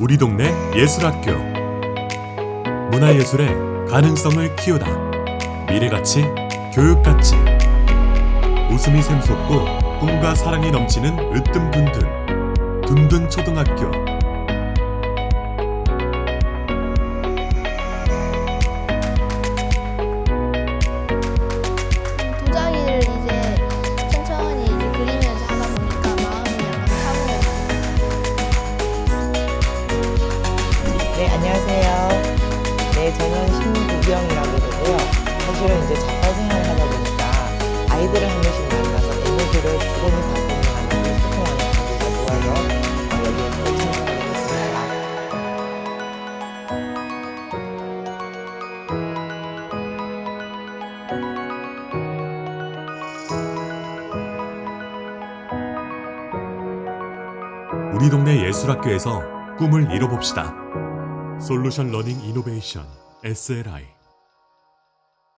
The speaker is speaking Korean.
우리 동네 예술학교. 문화예술의 가능성을 키우다. 미래가치 교육가치 웃음이 샘솟고 꿈과 사랑이 넘치는 으뜸둔둔 둔둔 초등학교 네, 안녕하세요. 네, 저는 신구경이라고 그러고요. 사실은 이제 작가 생활을 하다 보니까 아이들을 한 번씩 만나서 에너지를 충분히 받고 나누고 소통하는 관계가 좋아서 어, 여기에 또 참여하게 됐습니다. 우리 동네 예술학교에서 꿈을 이뤄봅시다 솔루션 러닝 이노베이션 SLI